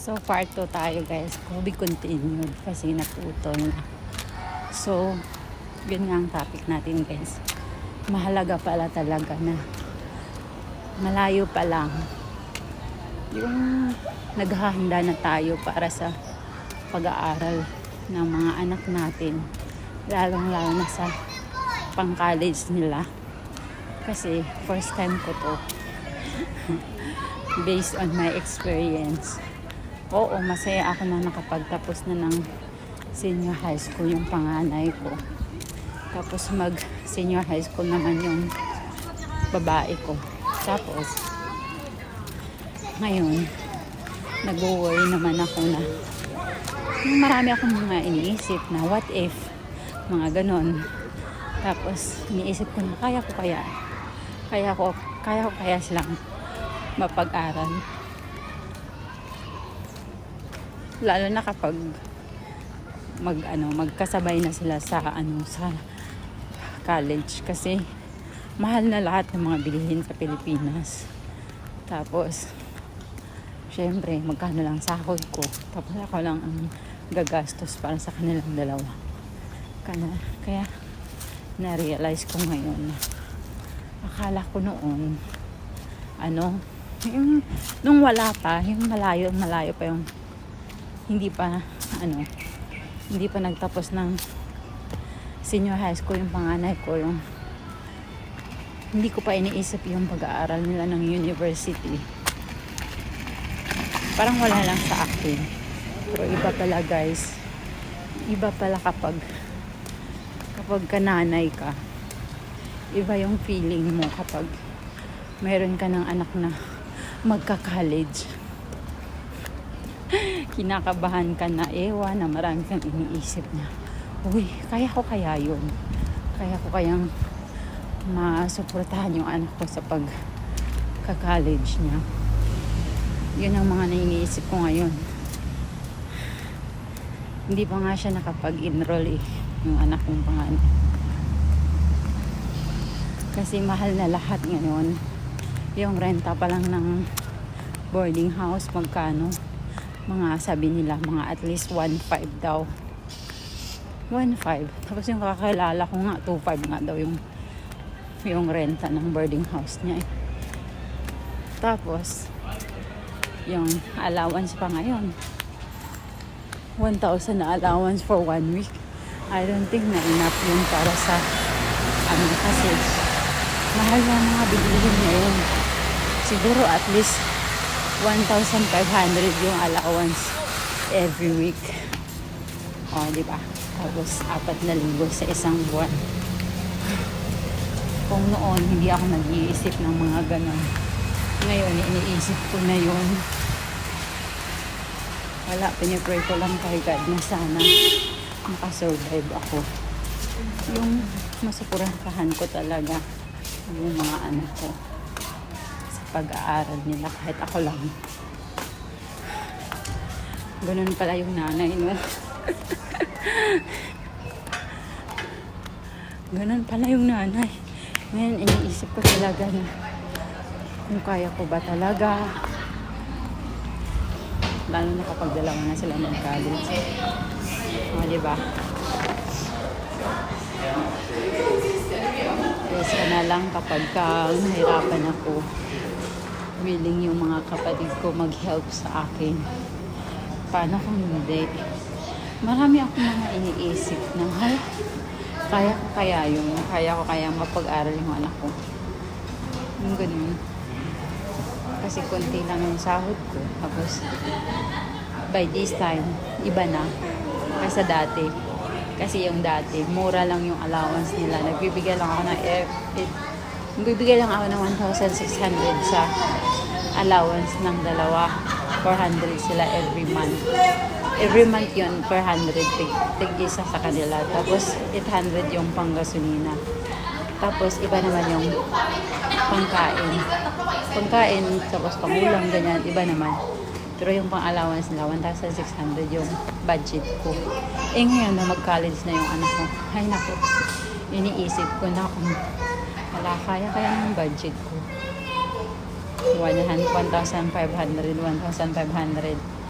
So, part 2 tayo guys. To be continued kasi naputol na. So, yun nga ang topic natin guys. Mahalaga pala talaga na malayo pa lang yung naghahanda na tayo para sa pag-aaral ng mga anak natin lalong lalo na sa pang college nila kasi first time ko to based on my experience oo masaya ako na nakapagtapos na ng senior high school yung panganay ko. Tapos mag senior high school naman yung babae ko. Tapos ngayon nag-worry naman ako na marami akong mga iniisip na what if mga ganon. Tapos iniisip ko na kaya ko kaya kaya ko kaya ko kaya silang mapag-aral lalo na kapag mag ano magkasabay na sila sa ano sa college. Kasi mahal na lahat ng mga bilihin sa Pilipinas. Tapos syempre magkano lang sahod ko. Tapos ako lang ang gagastos para sa kanilang dalawa. Kaya, kaya na-realize ko ngayon akala ko noon ano yung nung wala pa yung malayo malayo pa yung hindi pa ano hindi pa nagtapos ng senior high school yung panganay ko yung hindi ko pa iniisip yung pag-aaral nila ng university parang wala lang sa akin. Pero iba pala guys. Iba pala kapag kapag kananay ka. Iba yung feeling mo kapag meron ka ng anak na magka-college. Kinakabahan ka na ewa na marami kang iniisip na uy, kaya ko kaya yun. Kaya ko kayang masuportahan yung anak ko sa pag ka-college niya. Yun ang mga naiiniisip ko ngayon. Hindi pa nga siya nakapag-enroll eh yung anak kong pangalan kasi mahal na lahat ngayon. Yung renta pa lang ng boarding house magkano mga sabi nila mga at least 1.5 daw. 1.5 tapos yung kakilala ko nga 2.5 nga daw yung yung renta ng boarding house niya eh. tapos yung allowance pa ngayon. 1,000 na allowance for one week. I don't think na enough yun para sa ano kasi mahal na mga bilihin ngayon. Siguro at least 1,500 yung allowance every week. O di ba? Tapos apat na linggo sa isang buwan. Kung noon hindi ako nag-iisip ng mga ganon ngayon, iniisip ko na yun. Wala, pinipray ko lang kay God na sana makasurvive ako. Yung masupurahan ko talaga yung mga anak ko pag-aaral nila kahit ako lang. Ganun pala yung nanay, no? Ganun pala yung nanay. Ngayon, iniisip ko talaga na kung kaya ko ba talaga lalo na kapag dalawa na sila ng college o diba Kesa na lang kapag ka nahirapan ako willing yung mga kapatid ko mag-help sa akin paano kung hindi marami akong mga iniisip na hay kaya ko kaya yung kaya ko kaya mapag-aral yung anak ko yung ganun kasi konti lang yung sahod ko. Tapos, by this time, iba na. Kaysa dati. Kasi yung dati, mura lang yung allowance nila. Nagbibigay lang ako ng nagbibigay lang ako ng 1,600 sa allowance ng dalawa. 400 sila every month. Every month per 100, tig, tig isa sa kanila. Tapos, 800 yung panggasolina. Tapos, iba naman yung pangkain. Pangkain, tapos pangulam, ganyan, iba naman. Pero yung pang-allowance nila, 1,600 yung budget ko. Eh ngayon na mag-college na yung anak ko, ay naku, iniisip ko na kung wala kaya kaya ng budget ko. 1,500, 1,500.